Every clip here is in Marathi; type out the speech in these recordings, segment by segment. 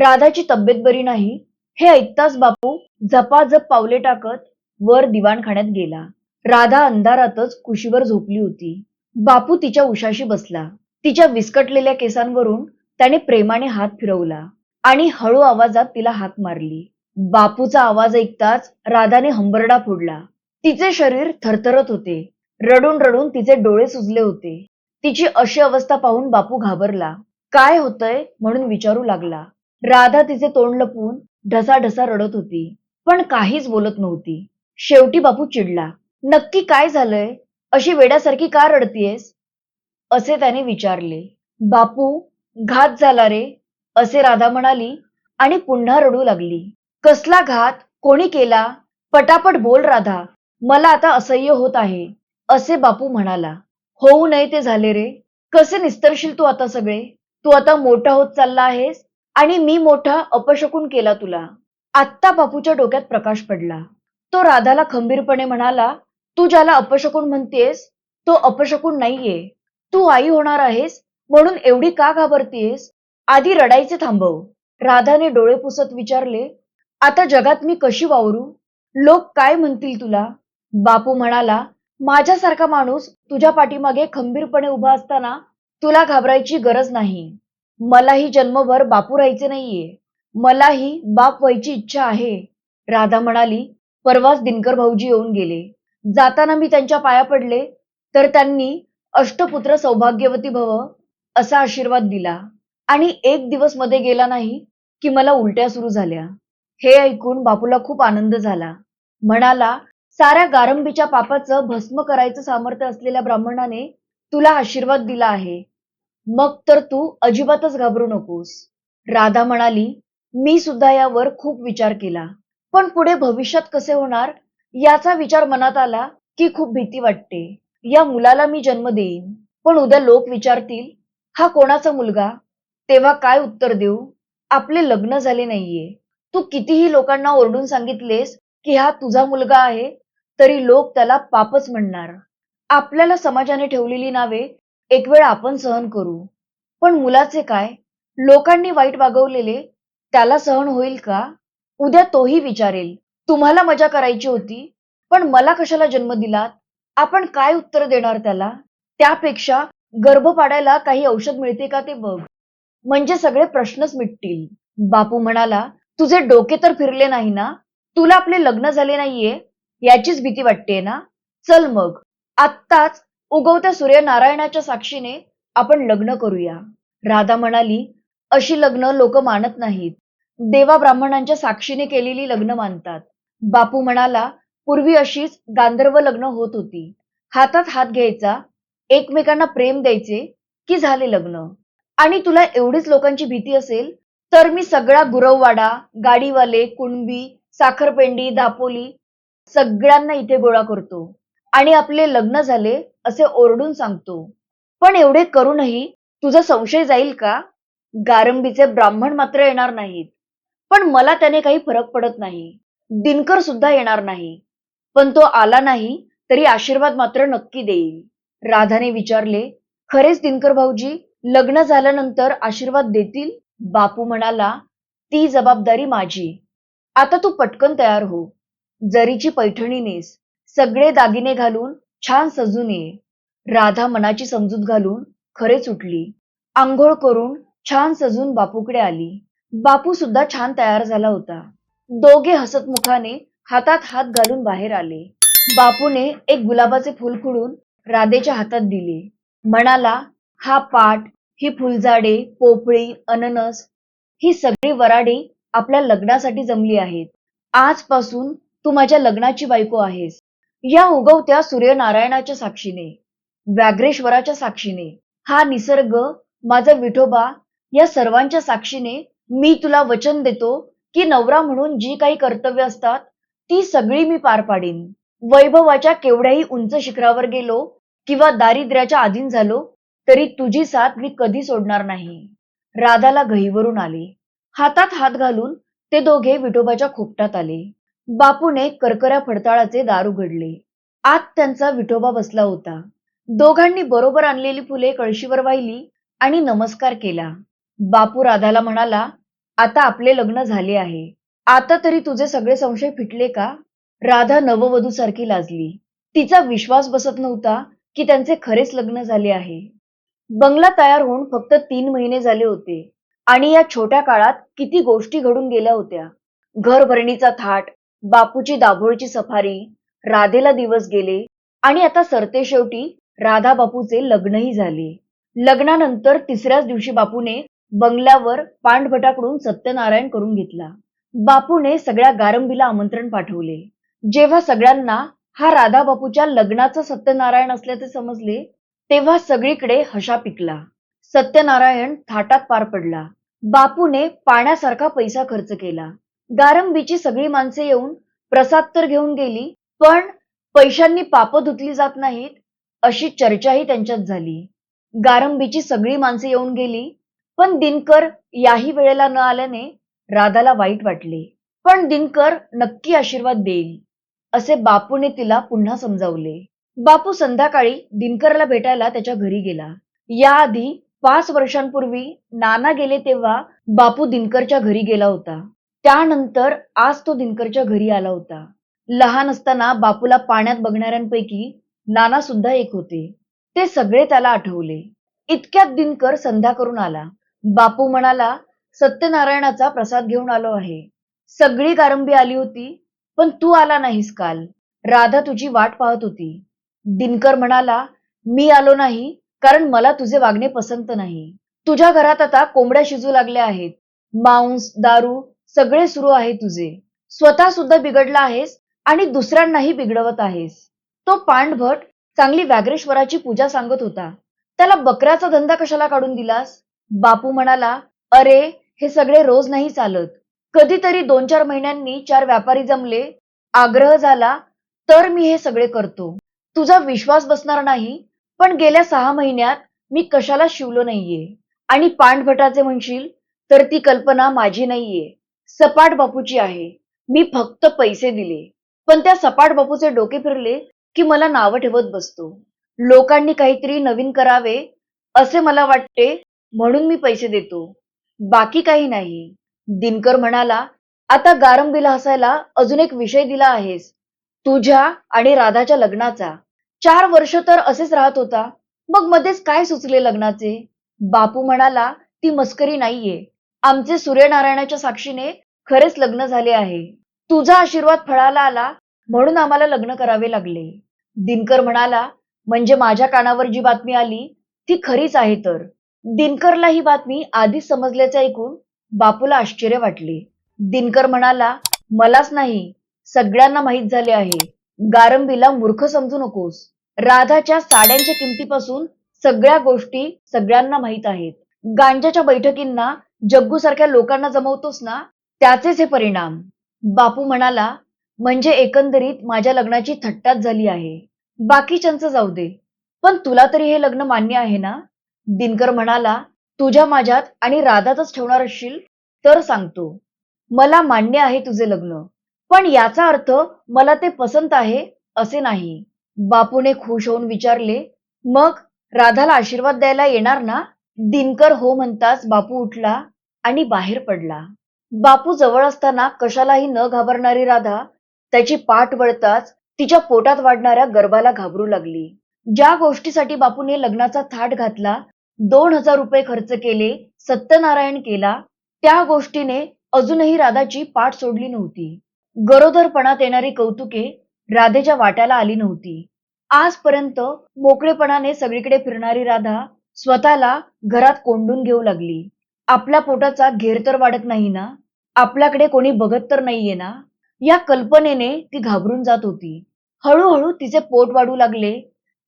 राधाची तब्येत बरी नाही हे ऐकताच बापू झपाझप पावले टाकत वर दिवाणखान्यात गेला. राधा अंधारातच कुशीवर झोपली होती. बापू तिच्या उशाशी बसला. तिच्या विस्कटलेल्या केसांवरून त्याने प्रेमाने हात फिरवला आणि हळू आवाजात तिला हात मारली. बापूचा आवाज ऐकताच राधाने हंबरडा फोडला. तिचे शरीर थरथरत होते. रडून रडून तिचे डोळे सुजले होते. तिची अशी अवस्था पाहून बापू घाबरला. काय होतंय? म्हणून विचारू लागला. राधा तिचे तोंड लपवून ढसाढसा रडत होती पण काहीच बोलत नव्हती. शेवटी बापू चिडला. नक्की काय झालंय? अशी वेड्यासारखी का रडतीयस? असे त्याने विचारले. बापू घात झाला रे असे राधा म्हणाली आणि पुन्हा रडू लागली. कसला घात? कोणी केला? पटापट बोल राधा. मला आता असह्य होत आहे असे बापू म्हणाला. होऊ नये ते झाले रे. कसे निस्तरशील तू आता सगळे? तू आता मोठा होत चालला आहेस? आणि मी मोठा अपशकून केला तुला. आत्ता बापूच्या डोक्यात प्रकाश पडला. तो राधाला खंबीरपणे म्हणाला तू ज्याला अपशकून म्हणतेस तो अपशकून नाहीये. तू आई होणार आहेस म्हणून एवढी का घाबरतीयस आधी रडायचे थांबव. राधाने डोळे पुसत विचारले आता जगात मी कशी वावरू? लोक काय म्हणतील तुला? बापू म्हणाला माझ्यासारखा माणूस तुझ्या पाठीमागे खंबीरपणे उभा असताना तुला घाबरायची गरज नाही. मलाही जन्मभर बापू राहायचे नाहीये. मलाही बाप व्हायची इच्छा आहे. राधा म्हणाली परवाच दिनकर भाऊजी येऊन गेले. जाताना मी त्यांच्या पाया पडले तर त्यांनी अष्टपुत्र सौभाग्यवती भव असा आशीर्वाद दिला. आणि एक दिवसमध्ये गेला नाही की मला उलट्या सुरू झाल्या. हे ऐकून बापूला खूप आनंद झाला. म्हणाला साऱ्या गारंबीच्या पापाचं भस्म करायचं सामर्थ्य असलेल्या ब्राह्मणाने तुला आशीर्वाद दिला आहे. मग तर तू अजिबातच घाबरू नकोस. राधा म्हणाली मी सुद्धा यावर खूप विचार केला. पण पुढे भविष्यात कसे होणार याचा विचार मनात आला की खूप भीती वाटते. या मुलाला मी जन्म देईन. पण उद्या लोक विचारतील हा कोणाचा मुलगा? तेव्हा काय उत्तर देऊ? आपले लग्न झाले नाहीये. तू कितीही लोकांना ओरडून सांगितलेस की हा तुझा मुलगा आहे तरी लोक त्याला पापच म्हणणार. आपल्याला समाजाने ठेवलेली नावे एक वेळ आपण सहन करू. पण मुलाचे काय? लोकांनी वाईट वागवलेले त्याला सहन होईल का? उद्या तोही विचारेल. तुम्हाला मजा करायची होती पण मला कशाला जन्म दिलात? आपण काय उत्तर देणार त्याला? त्यापेक्षा गर्भ पाडायला काही औषध मिळते का ते बघ. म्हणजे सगळे प्रश्नच मिटतील. बापू म्हणाला तुझे डोके तर फिरले नाही ना? तुला आपले लग्न झाले नाहीये? याचीच भीती वाटते ना? चल मग. आत्ताच उगवत्या सूर्यनारायणाच्या साक्षीने आपण लग्न करूया. राधा म्हणाली अशी लग्न लोक मानत नाहीत. देवा ब्राह्मणांच्या साक्षीने केलेली लग्न मानतात. बापू म्हणाला पूर्वी अशीच गांधर्व लग्न होत होती. हातात हात घ्यायचा एकमेकांना प्रेम द्यायचे की झाले लग्न? आणि तुला एवढीच लोकांची भीती असेल तर मी सगळा गुरववाडा गाडीवाले कुणबी साखरपेंडी दापोली सगळ्यांना इथे गोळा करतो. आणि आपले लग्न झाले असे ओरडून सांगतो. पण एवढे करूनही तुझा संशय जाईल का? गारंबीचे ब्राह्मण मात्र येणार नाहीत. पण मला त्याने काही फरक पडत नाही. दिनकर सुद्धा येणार नाही. पण तो आला नाही तरी आशीर्वाद मात्र नक्की देईल. राधाने विचारले खरेच दिनकर भाऊजी लग्न झाल्यानंतर आशीर्वाद देतील? बापू म्हणाला ती जबाबदारी माझी. आता तू पटकन तयार हो. जरीची पैठणी नेस. सगळे दागिने घालून छान सजून ये. राधा मनाची समजूत घालून खरेच उठली. आंघोळ करून छान सजून बापूकडे आली. बापू सुद्धा छान तयार झाला होता. दोघे हसतमुखाने हातात हात घालून बाहेर आले. बापूने एक गुलाबाचे फुल खुडून राधेच्या हातात दिले. म्हणाला हा पाट ही फुलझाडे पोपळी अननस ही सगळी वराडे आपल्या लग्नासाठी जमली आहेत. आजपासून तू माझ्या लग्नाची बायको आहेस. या उगवत्या सूर्यनारायणाच्या साक्षीने व्याघ्रेश्वराच्या साक्षीने हा निसर्ग माझा विठोबा या सर्वांच्या साक्षीने मी तुला वचन देतो की नवरा म्हणून जी काही कर्तव्य असतात ती सगळी मी पार पाडीन. वैभवाच्या केवढ्याही उंच शिखरावर गेलो किंवा दारिद्र्याच्या अधीन झालो तरी तुझी साथ मी कधी सोडणार नाही. राधाला गहीवरून आले. हातात हात घालून ते दोघे विठोबाच्या खोपटात आले. बापूने करकऱ्या फडताळाचे दार उघडले आत त्यांचा विठोबा बसला होता. दोघांनी बरोबर आणलेली फुले कळशीवर वाहिली आणि नमस्कार केला. बापू राधाला म्हणाला आता आपले लग्न झाले आहे. आता तरी तुझे सगळे संशय फिटले का? राधा नववधू सारखी लाजली. तिचा विश्वास बसत नव्हता की त्यांचे खरेच लग्न झाले आहे. बंगला तयार होऊन फक्त तीन महिने झाले होते आणि या छोट्या काळात किती गोष्टी घडून गेल्या होत्या. घरभरणीचा थाट बापूची दाभोळची सफारी राधेला दिवस गेले आणि आता सरते शेवटी राधा बापूचे लग्नही झाले. लग्नानंतर तिसऱ्याच दिवशी बापूने बंगल्यावर पांडभटाकडून सत्यनारायण करून घेतला. बापूने सगळ्या गारंबीला आमंत्रण पाठवले. जेव्हा सगळ्यांना हा राधा बापूच्या लग्नाचा सत्यनारायण असल्याचे समजले तेव्हा सगळीकडे हशा पिकला. सत्यनारायण थाटात पार पडला. बापूने पाण्यासारखा पैसा खर्च केला. गारंबीची सगळी माणसे येऊन प्रसाद तर घेऊन गेली पण पैशांनी पाप धुतली जात नाहीत अशी चर्चाही त्यांच्यात झाली. गारंबीची सगळी माणसे येऊन गेली पण दिनकर याही वेळेला न आल्याने राधाला वाईट वाटले. पण दिनकर नक्की आशीर्वाद देईल असे बापूने तिला पुन्हा समजावले. बापू संध्याकाळी दिनकरला भेटायला त्याच्या घरी गेला. याआधी पाच वर्षांपूर्वी नाना गेले तेव्हा बापू दिनकरच्या घरी गेला होता. त्यानंतर आज तो दिनकरच्या घरी आला होता. लहान असताना बापूला पाण्यात बघणाऱ्यांपैकी नाना सुद्धा एक होते. ते सगळे त्याला आठवले. इतक्यात दिनकर संध्या करून आला. बापू म्हणाला सत्यनारायणाचा प्रसाद घेऊन आलो आहे. सगळी गारंबी आली होती पण तू आला नाहीस काल. राधा तुझी वाट पाहत होती. दिनकर म्हणाला मी आलो नाही कारण मला तुझे वागणे पसंत नाही. तुझ्या घरात आता कोंबड्या शिजू लागल्या आहेत. मांस दारू सगळे सुरू आहे तुझे. स्वतः सुद्धा बिघडला आहेस आणि दुसऱ्यांनाही बिघडवत आहेस. तो पांडभट चांगली व्याघ्रेश्वराची पूजा सांगत होता. त्याला बकऱ्याचा धंदा कशाला काढून दिलास? बापू म्हणाला अरे हे सगळे रोज नाही चालत. कधीतरी दोन चार महिन्यांनी चार व्यापारी जमले आग्रह झाला तर मी हे सगळे करतो. तुझा विश्वास बसणार नाही पण गेल्या सहा महिन्यात मी कशाला शिवलो नाहीये. आणि पांडभटाचे म्हणशील तर ती कल्पना माझी नाहीये. सपाट बापूची आहे. मी फक्त पैसे दिले. पण त्या सपाट बापूचे डोके फिरले की मला नावं ठेवत बसतो. लोकांनी काहीतरी नवीन करावे असे मला वाटते म्हणून मी पैसे देतो. बाकी काही नाही. दिनकर म्हणाला आता गारंबीला हसायला अजून एक विषय दिला आहेस. तुझ्या आणि राधाच्या लग्नाचा. चार वर्ष तर असेच राहत होता. मग मध्येच काय सुचले लग्नाचे? बापू म्हणाला ती मस्करी नाहीये. आमचे सूर्यनारायणाच्या साक्षीने खरेच लग्न झाले आहे. तुझा आशीर्वाद फळाला आला म्हणून आम्हाला लग्न करावे लागले. दिनकर म्हणाला म्हणजे माझ्या कानावर जी बातमी आली ती खरीच आहे तर. दिनकरला ही बातमी आधीच समजल्याचे ऐकून बापूला आश्चर्य वाटले. दिनकर म्हणाला मलाच नाही सगळ्यांना माहीत झाले आहे. गारंबीला मूर्ख समजू नकोस. राधाच्या साड्यांच्या किमतीपासून सगळ्या गोष्टी सगळ्यांना माहीत आहेत. गांजाच्या बैठकींना जग्गू सारख्या लोकांना जमवतोस ना त्याचेच हे परिणाम. बापू म्हणाला म्हणजे एकंदरीत माझ्या लग्नाची थट्टाच झाली आहे. बाकीच्यांचं जाऊ दे. पण तुला तरी हे लग्न मान्य आहे ना? दिनकर म्हणाला तुझ्या माझ्यात आणि राधातच ठेवणार असशील तर सांगतो. मला मान्य आहे तुझे लग्न पण याचा अर्थ मला ते पसंत आहे असे नाही. बापूने खुश होऊन विचारले मग राधाला आशीर्वाद द्यायला येणार ना? दिनकर हो म्हणताच बापू उठला आणि बाहेर पडला. बापू जवळ असताना कशालाही न घाबरणारी राधा त्याची पाठ वळताच तिच्या पोटात वाढणाऱ्या गर्भाला घाबरू लागली. ज्या गोष्टीसाठी बापूने लग्नाचा थाट घातला दोन हजार रुपये खर्च केले सत्यनारायण केला त्या गोष्टीने अजूनही राधाची पाठ सोडली नव्हती. गरोदरपणात येणारी कौतुके राधेच्या वाट्याला आली नव्हती. आजपर्यंत मोकळेपणाने सगळीकडे फिरणारी राधा स्वतःला घरात कोंडून घेऊ लागली. आपल्या पोटाचा घेर तर वाढत नाही ना? आपल्याकडे कोणी बघत तर नाहीये ना? या कल्पनेने ती घाबरून जात होती. हळूहळू तिचे पोट वाढू लागले.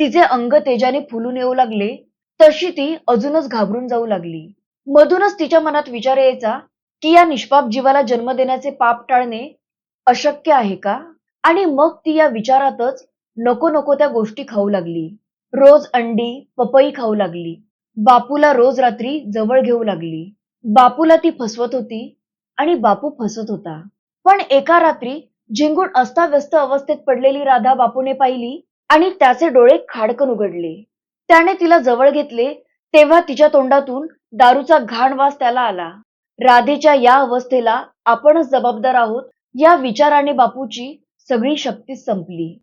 तिचे अंग तेजाने फुलून येऊ लागले. तशी ती अजूनच घाबरून जाऊ लागली. मधूनच तिच्या मनात विचार यायचा की या निष्पाप जीवाला जन्म देण्याचे पाप टाळणे अशक्य आहे का? आणि मग ती या विचारातच नको नको त्या गोष्टी खाऊ लागली. रोज अंडी पपई खाऊ लागली. बापूला रोज रात्री जवळ घेऊ लागली. बापूला ती फसवत होती आणि बापू फसत होता. पण एका रात्री झिंगून अस्ताव्यस्त अवस्थेत पडलेली राधा बापूने पाहिली आणि त्याचे डोळे खाडकन उघडले. त्याने तिला जवळ घेतले तेव्हा तिच्या तोंडातून दारूचा घाण वास त्याला आला. राधेच्या या अवस्थेला आपणच जबाबदार आहोत या विचाराने बापूची सगळी शक्ती संपली.